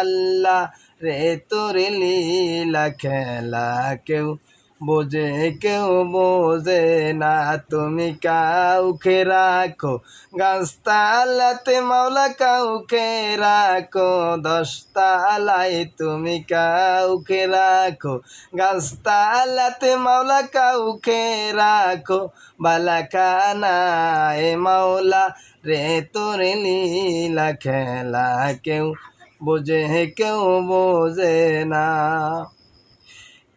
আল্লাহ। রে তোর লীলা খেলা কেউ বোঝে কেউ বোঝে না। তুমি কাউকে রাখো, গাছতালাতে মাওলা কাউকে রাখো, দশতালায় তুমি কাউকে রাখো, গাছতালাতে মাওলা কাউকে রাখো। বালাখানা এ মাওলা, রে তোর লীলা খেলা কেউ বোঝে কেউ বোঝে না।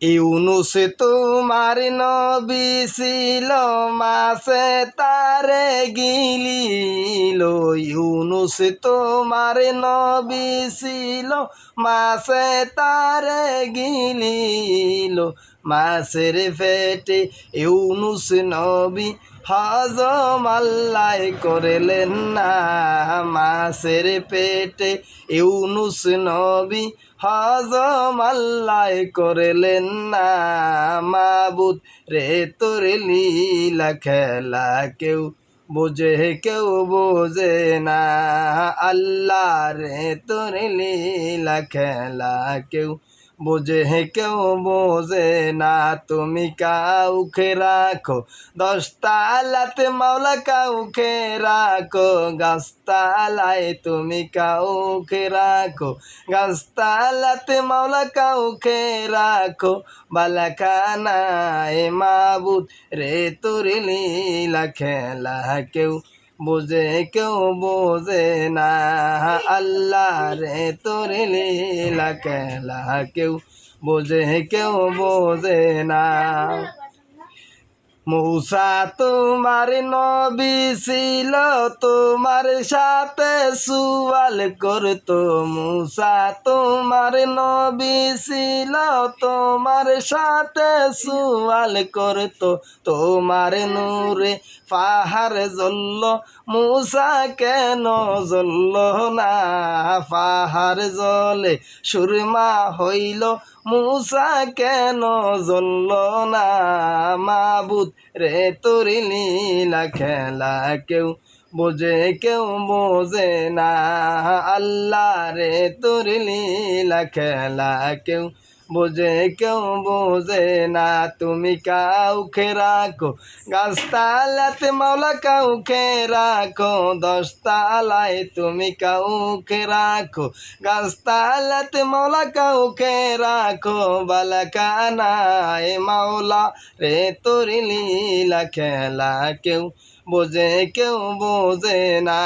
ইউনুস তোমার নবী ছিল, মাসে তারে গিলিল। ইউনুস তোমার নবী ছিল, মাসে তারে গিলিল। মাসের ফেটে ইউনুস নবী হজম আল্লাহ করলেন না। মাসের পেটে ইউনুস নবী হজম আল্লাহ করলেন না। মাবুত রে তোর লীলা খেলা কেউ বোঝে কেউ বোঝে না। আল্লাহ রে তোর লীলা খেলা কেউ বোঝে কেউ বোঝে না, তুমি কাউকে রাখো। দশতালাতে মাওলা কাউকে রাখো। গাছতালায় তুমি কাউকে রাখো। গাছতালাতে মাওলা কাউকে রাখো। বালাখানায় মাবুদ রে তোর লীলা খেলা কেউ বোঝে কেউ বোঝে না। আল্লাহ রে তোর লীলা কেলা কেউ বোঝে কেউ বোঝে না। মূসা, তোমার নবী ছিল, তোমার সাথে সুয়াল করতো। মূসা, তোমার নবী ছিল, তোমার সাথে সুয়াল করতো। তোমার নূরে পাহাড় জ্বলল, মূসা কেন জ্বলল না? পাহাড় জলে সুরমা হইল মূসা কেন জ্বলল না? মাবুদ রে তোরি লীলা খেলা কেউ বোঝে কেউ বোঝে না। আল্লাহ রে তোর লীলা খেলা কেউ বোঝে কেউ বোঝে না, তুমি কাউকে রাখো। গাছতালাতে মাওলা কাউকে রাখো, দশতালায় তুমি কাউকে রাখো। গাছতালাতে মাওলা কাউকে রাখো বালাকানায় মাওলা রে তোর লীলা খেলা কেউ বোঝে কেউ বোঝে না।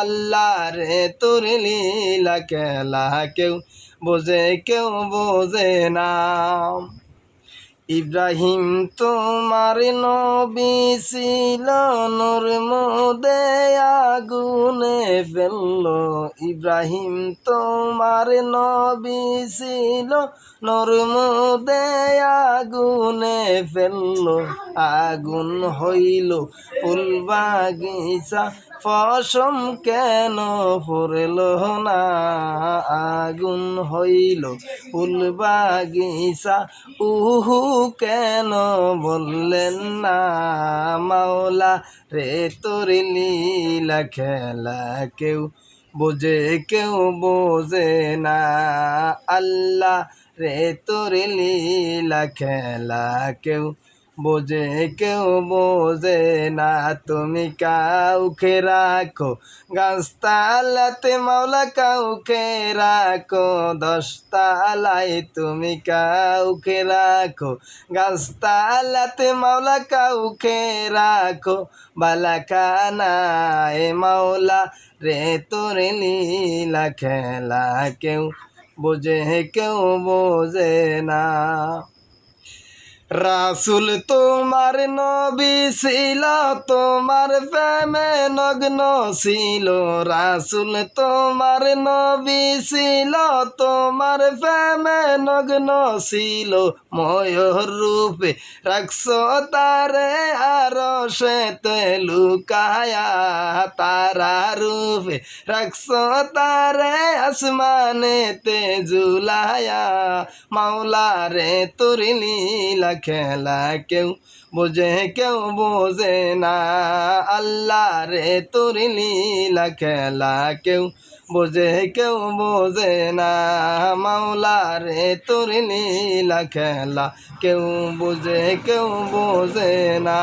আল্লাহ রে তোর লীলা খেলা কেউ বোঝে কেউ বোঝে না ইব্রাহিম, তোমার নবী ছিল নূর আগুনে ফেলল। ইব্রাহিম, তোমার নবী ছিল নূর আগুনে ফেলল। আগুন হইল ফুল বাগিচা ফসম কেন ফুরল না? আগুন হইল ফুল বাগিচা উহু কেন বললেন না মাওলা? রে তোর লীলা খেলা কেউ বোঝে কেউ বোঝে না। আল্লাহ, রে তোর লীলা খেলা কেউ বোঝে কেউ বোঝে না, তুমি কাউকে রাখো। গাছতালাতে মাওলা কাউকে রাখো, দশতালায় তুমি কাউকে রাখো। গাছতালাতে মাওলা কাউকে রাখো, বালাখানায় মাওলা রে তোর লীলা খেলা কেউ বোঝে কেউ বোঝে না। রাসুল তোমার নবী ছিল, তোমার প্রেমে নগ্ন ছিল। রাসুল তোমার নবী ছিল, তোমার প্রেমে নগ্ন ছিল। ময়ূর রূপে রাখছ তারে আর সেতে লুকায়া তারা রূপে রাখছ তারে আসমানেতে জুলায়া মাওলা রে তোর লীলা খেলা কেউ বোঝে কেউ বোঝে না। আল্লাহ রে তোর লীলা খেলা কেউ বোঝে কেউ বোঝে না। মাওলা রে তোর লীলা খেলা কেউ বোঝে কেউ বোঝে না।